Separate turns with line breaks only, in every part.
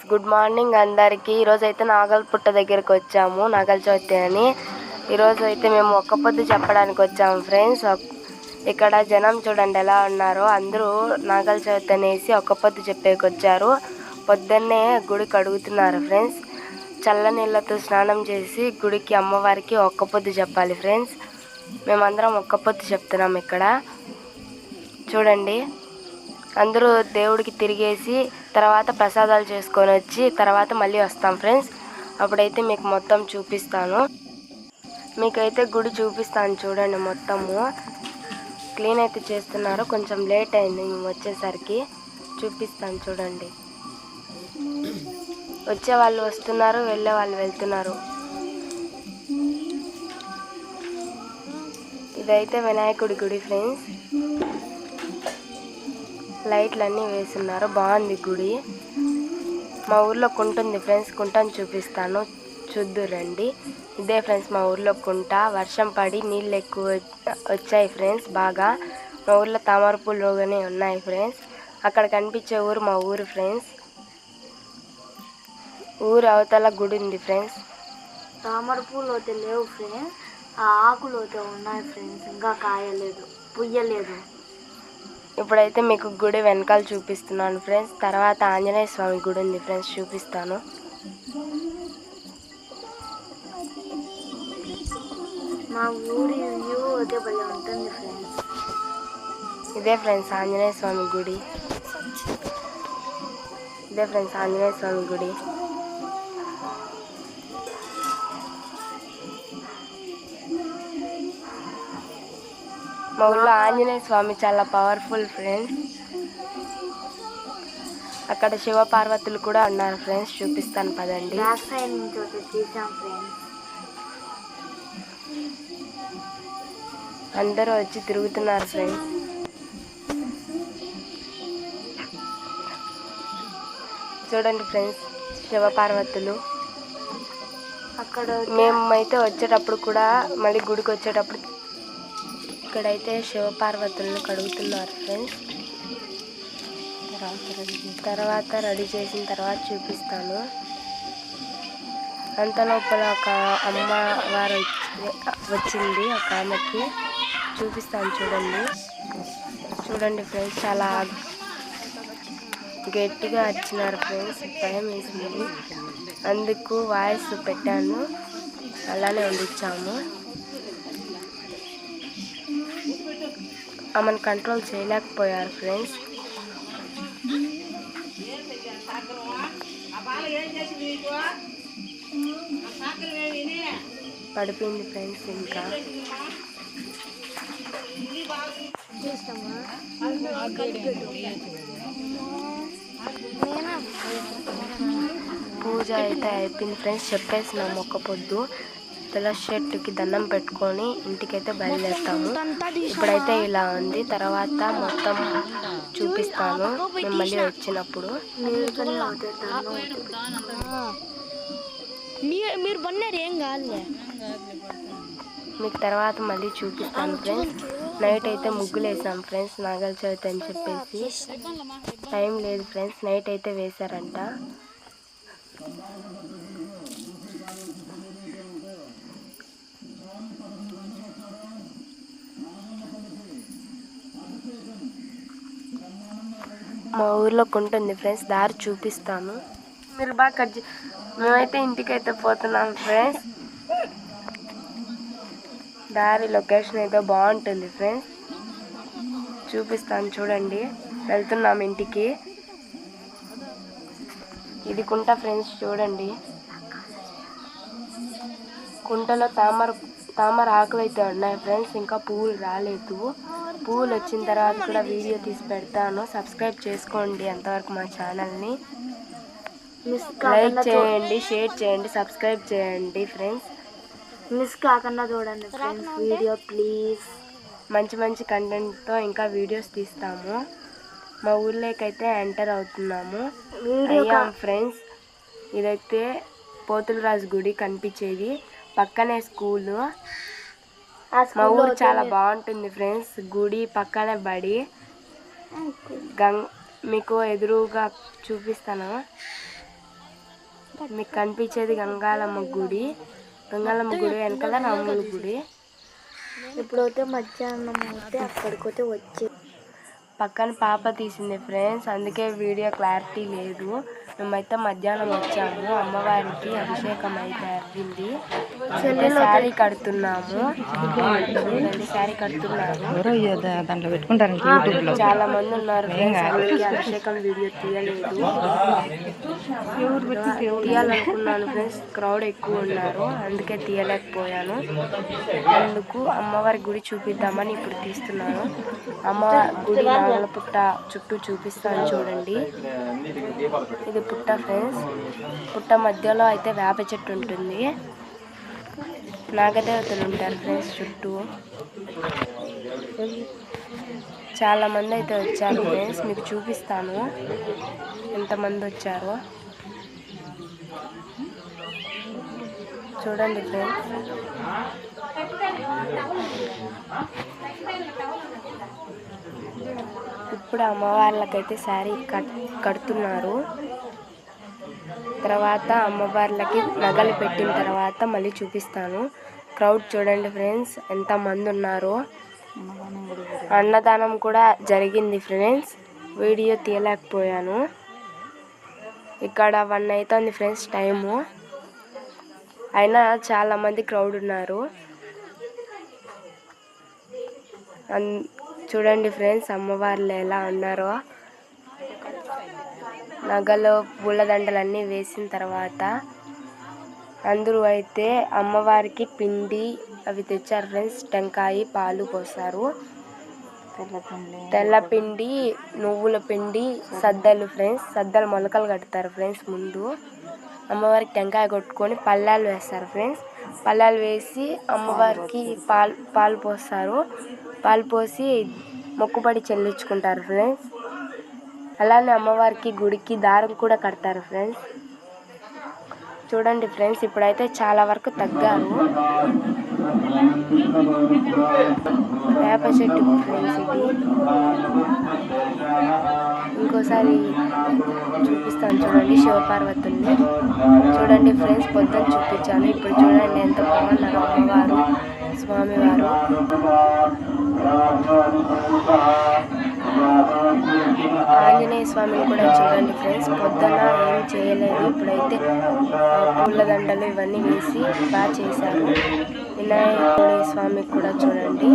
Friends good morning అందరికీ. ఈరోజు అయితే నాగల్పుట్ట దగ్గరికి వచ్చాము నాగల్ చవితి అని. ఈరోజు అయితే మేము ఒక్క పొద్దు చెప్పడానికి వచ్చాము ఫ్రెండ్స్. ఇక్కడ జనం చూడండి ఎలా ఉన్నారో. అందరూ నాగల చవితి అనేసి ఒక్క పొద్దు చెప్పేకి వచ్చారు పొద్దున్నే గుడి కడుగుతున్నారు ఫ్రెండ్స్. చల్ల నీళ్ళతో స్నానం చేసి గుడికి అమ్మవారికి ఒక్క పొద్దు చెప్పాలి ఫ్రెండ్స్. మేమందరం ఒక్క పొద్దు చెప్తున్నాం ఇక్కడ. చూడండి. అందరూ దేవుడికి తిరిగేసి తర్వాత ప్రసాదాలు చేసుకొని వచ్చి తర్వాత మళ్ళీ వస్తాం ఫ్రెండ్స్. అప్పుడైతే మీకు మొత్తం చూపిస్తాను. మీకైతే గుడి చూపిస్తాను చూడండి మొత్తము. క్లీన్ అయితే చేస్తున్నారు. కొంచెం లేట్ అయింది మేము వచ్చేసరికి. చూపిస్తాను చూడండి. వచ్చే వాళ్ళు వస్తున్నారు వెళ్ళే వాళ్ళు వెళ్తున్నారు. ఇదైతే వినాయకుడి గుడి ఫ్రెండ్స్. లైట్లు అన్నీ వేసున్నారు బాగుంది గుడి. మా ఊర్లో కుంట ఉంది ఫ్రెండ్స్. కుంటను చూపిస్తాను. చూద్దు రండి. ఇదే ఫ్రెండ్స్ మా ఊర్లో కుంట. వర్షం పడి నీళ్ళు ఎక్కువ వచ్చాయి ఫ్రెండ్స్. బాగా మా ఊర్లో తామర ఉన్నాయి ఫ్రెండ్స్. అక్కడ కనిపించే ఊరు మా ఊరు ఫ్రెండ్స్. ఊరు అవతల గుడి ఉంది ఫ్రెండ్స్.
తామర పూలు అయితే లేవు ఫ్రెండ్స్. ఆ ఆకులు అయితే ఉన్నాయి ఫ్రెండ్స్. ఇంకా కాయలేదు. పుయ్యలేదు.
ఇప్పుడైతే మీకు గుడి వెనకాల చూపిస్తున్నాను ఫ్రెండ్స్. తర్వాత ఆంజనేయ స్వామి గుడి ఉంది ఫ్రెండ్స్ చూపిస్తాను.
మా ఊరి వ్యూ అయితే భలే ఉంటుంది ఫ్రెండ్స్.
ఇదే ఫ్రెండ్స్ ఆంజనేయ స్వామి గుడి. ఇదే ఫ్రెండ్స్ ఆంజనేయ స్వామి గుడి. మా ఊళ్ళో ఆంజనేయ స్వామి చాలా పవర్ఫుల్ ఫ్రెండ్స్ అక్కడ శివ పార్వతులు కూడా ఉన్నారు ఫ్రెండ్స్ చూపిస్తాను పదండి. అందరూ వచ్చి తిరుగుతున్నారు ఫ్రెండ్స్ చూడండి ఫ్రెండ్స్ శివ పార్వతులు
అక్కడ
మేమైతే వచ్చేటప్పుడు కూడా మళ్ళీ గుడికి వచ్చేటప్పుడు ఇక్కడైతే శివపార్వతులను కడుగుతున్నారు ఫ్రెండ్స్ తర్వాత రెడీ చేసిన తర్వాత చూపిస్తాను. అంత లోపల ఒక అమ్మ వారు వచ్చింది ఒక ఆమెకి. చూపిస్తాను చూడండి. చూడండి ఫ్రెండ్స్ చాలా గట్టిగా వచ్చినారు ఫ్రెండ్స్ భయం వేసింది. అందుకు వాయిస్ పెట్టాను. అలానే వండించాము ఆమెను కంట్రోల్ చేయలేకపోయారు ఫ్రెండ్స్. పడిపోయింది ఫ్రెండ్స్ ఇంకా. పూజ అయితే అయిపోయింది ఫ్రెండ్స్ చెప్పేసినాము మొక్క పొద్దు. తులసి చెట్టుకి దండం పెట్టుకొని ఇంటికైతే బయలుదేరుతాము. ఇప్పుడైతే ఇలా ఉంది. తర్వాత మొత్తం చూపిస్తాను. మేము మళ్ళీ వచ్చినప్పుడు.
మీరు బన్నారు ఏం కాదులే.
మీకు తర్వాత మళ్ళీ చూపిస్తాను ఫ్రెండ్స్ నైట్ అయితే ముగ్గులు వేసాం ఫ్రెండ్స్ నాగల చవితి అని చెప్పేసి. టైం లేదు ఫ్రెండ్స్ నైట్ అయితే వేశారంట. మా ఊర్లో కుంటుంది ఫ్రెండ్స్ దారి చూపిస్తాను. మీరు బాగా కట్ మేమైతే మేమైతే ఇంటికైతే పోతున్నాం ఫ్రెండ్స్. దారి లొకేషన్ అయితే బాగుంటుంది ఫ్రెండ్స్. చూపిస్తాను చూడండి. వెళ్తున్నాం ఇంటికి. ఇది కుంట ఫ్రెండ్స్ చూడండి. కుంటలో తామర తామర ఆకులు అయితే ఉన్నాయి ఫ్రెండ్స్ ఇంకా పువ్వులు రాలేదు. పువ్వులు వచ్చిన తర్వాత కూడా వీడియో తీసి పెడతాను. సబ్స్క్రైబ్ చేసుకోండి అంతవరకు మా ఛానల్ని.
మిస్
లైక్ చేయండి షేర్ చేయండి సబ్స్క్రైబ్ చేయండి ఫ్రెండ్స్.
మిస్ కాకుండా చూడండి ఫ్రెండ్స్ వీడియో ప్లీజ్.
మంచి మంచి కంటెంట్తో ఇంకా వీడియోస్ తీస్తాము. మా అయితే ఎంటర్ అవుతున్నాము.
వీడియో
అయ్యాం ఫ్రెండ్స్ ఇదైతే పోతులరాజు గుడి కనిపించేది. పక్కనే స్కూలు. మా ఊరు చాలా బాగుంటుంది ఫ్రెండ్స్. గుడి పక్కనే బడి. గంగ్ మీకు ఎదురుగా చూపిస్తాను. మీకు కనిపించేది గంగాలమ్మ గుడి. గంగాలమ్మ గుడి వెనకాల రాముల గుడి.
ఇప్పుడైతే మధ్యాహ్నం అయితే అక్కడికైతే వచ్చి
పక్కన పాప తీసింది ఫ్రెండ్స్. అందుకే వీడియో క్లారిటీ లేదు. మేమైతే మధ్యాహ్నం వచ్చాము. అమ్మవారికి అభిషేకం అయితే శారీ కడుతున్నాము. శారీ
దాంట్లో పెట్టుకుంటారు యూట్యూబ్లో.
చాలా మంది ఉన్నారు అభిషేకం వీడియో తీయలేదు. తీయాలనుకున్నాను ఫ్రెండ్స్. క్రౌడ్ ఎక్కువ ఉన్నారు. అందుకే తీయలేకపోయాను. అందుకు అమ్మవారి గుడి చూపిద్దామని ఇప్పుడు తీస్తున్నాను. అమ్మవారి గుడి నాగల పుట్ట చుట్టూ చూపిస్తాను చూడండి. ఇది పుట్ట ఫ్రెండ్స్ పుట్ట మధ్యలో అయితే వేప చెట్టు ఉంటుంది. నాగదేవతలు ఉంటారు ఫ్రెండ్స్ చుట్టూ. చాలా మంది అయితే వచ్చారు ఫ్రెండ్స్ మీకు చూపిస్తాను ఎంతమంది వచ్చారో. చూడండి ఫ్రెండ్స్ ఇప్పుడు అమ్మవార్లకైతే శారీ కట్ కడుతున్నారు. తర్వాత అమ్మవార్లకి నగలు పెట్టిన తర్వాత మళ్ళీ చూపిస్తాను. క్రౌడ్ చూడండి ఫ్రెండ్స్ ఎంతమంది ఉన్నారో. అన్నదానం కూడా జరిగింది ఫ్రెండ్స్. వీడియో తీయలేకపోయాను. ఇక్కడ వన్ అవుతుంది ఫ్రెండ్స్ టైము. అయినా చాలామంది క్రౌడ్ ఉన్నారు. అన్ చూడండి ఫ్రెండ్స్ అమ్మవార్లు ఎలా ఉన్నారో. నగలు పూలదండలన్నీ వేసిన తర్వాత అందరూ అయితే అమ్మవారికి పిండి అవి తెచ్చారు ఫ్రెండ్స్. టెంకాయ పాలు పోస్తారు తెల్ల పిండి నువ్వుల పిండి సద్దలు ఫ్రెండ్స్. సద్దలు మొలకలు కడతారు ఫ్రెండ్స్ ముందు. అమ్మవారికి టెంకాయ కొట్టుకొని పల్లాలు వేస్తారు ఫ్రెండ్స్. పల్లాలు వేసి అమ్మవారికి పాలు పాలు పోస్తారు. పాలు పోసి మొక్కుబడి చెల్లించుకుంటారు ఫ్రెండ్స్. అలానే అమ్మవారికి గుడికి దారం కూడా కడతారు ఫ్రెండ్స్. చూడండి ఫ్రెండ్స్ ఇప్పుడైతే చాలా వరకు తగ్గారు. వేప చెట్టు ఫ్రెండ్స్ ఇది. ఇంకోసారి చూపిస్తాను చూడండి శివపార్వతుల్ని చూడండి ఫ్రెండ్స్ పొద్దున్న చూపించాను. ఇప్పుడు చూడండి ఎంత బాగున్నారు అమ్మవారు స్వామివారు. ఆంజనేయ స్వామిని కూడా చూడండి ఫ్రెండ్స్. పొద్దున ఏం చేయలేదు. ఇప్పుడైతే పూలదండలు ఇవన్నీ వేసి బాగా చేశారు. వినాయకుడి స్వామికి కూడా చూడండి.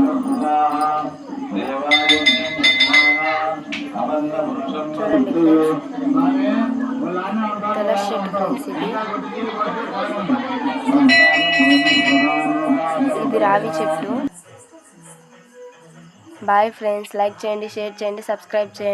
చూడండి ఫ్రెండ్స్. తులసి ఫ్రెండ్స్ ఇది. ఇది రావి చెట్టు. Bye friends. లైక్ చేయండి షేర్ చేయండి సబ్స్క్రైబ్ చేయండి.